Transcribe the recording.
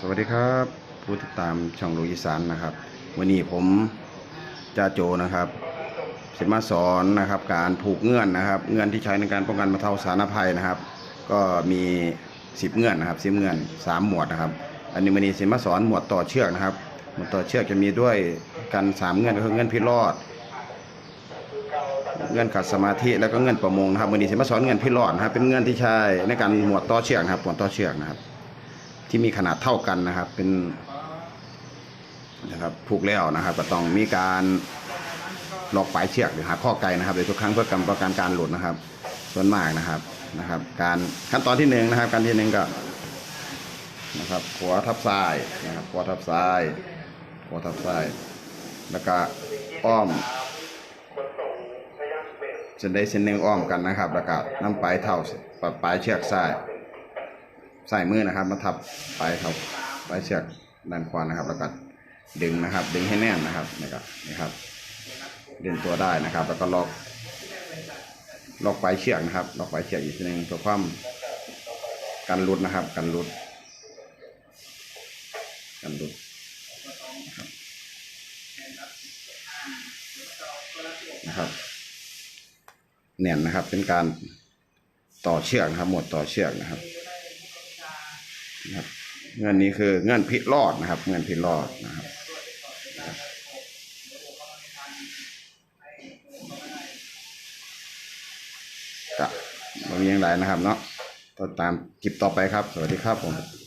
สวัสดีครับ ผู้ติดตามช่องลูกอีสานนะครับ วันนี้ผมจ่าโจนะครับจะมาสอนนะครับ การผูกเงื่อนนะครับ เงื่อนที่ใช้ในการป้องกันบรรเทาสาธารณภัยนะครับ ก็มีสิบเงื่อนนะครับสิบเงื่อนสามหมวดนะครับ อันนี้วันนี้จะมาสอนหมวดต่อเชือกนะครับ หมวดต่อเชือกจะมีด้วยกันสามเงื่อนก็คือเงื่อนพิรอดเงื่อนขัดสมาธิแล้วก็เงื่อนประมงนะครับวันนี้จะมาสอนเงื่อนพิรอดนะครับเป็นเงื่อนที่ใช้ในการหมวดต่อเชือกนะครับหมวดต่อเชือกนะครับ ที่มีขนาดเท่ากันนะครับ เป็นนะครับผูกแล้วนะครับ ก็ต้องมีการล็อกปลายเชือกหรือหาข้อไกลนะครับโดยทุกครั้งเพื่อกันป้องกันการหลุดนะครับ ส่วนมากนะครับนะครับ การขั้นตอนที่หนึ่งนะครับ การที่หนึ่งก็นะครับขวาทับซ้ายนะครับขวาทับซ้ายขวาทับซ้าย แล้วก็อ้อมเส้นใดเส้นหนึ่งอ้อมกันนะครับ แล้วก็น้ำปลายเท่าปลายเชือกซ้าย ใส่มือนะครับ มาทับปลายครับปลายเชือกด้านขวานะครับ แล้วก็ดึงนะครับ ดึงให้แน่นนะครับนะครับนี่ครับดึงตัวได้นะครับ แล้วก็ล็อกล็อกปลายเชือกนะครับล็อกปลายเชือกอีกทีหนึงตัวความกันรุดนะครับ กันรุดกันรุดนะครับแน่นนะครับเป็นการต่อเชือกนะครับ หมดต่อเชือกนะครับ นะครับเงินนี้คือเงินพิรอดนะครับ เงินพิรอดนะครับจะม่มีอย่างไรนะครับเนาะติดตามคลิปต่อไปครับ สวัสดีครับผม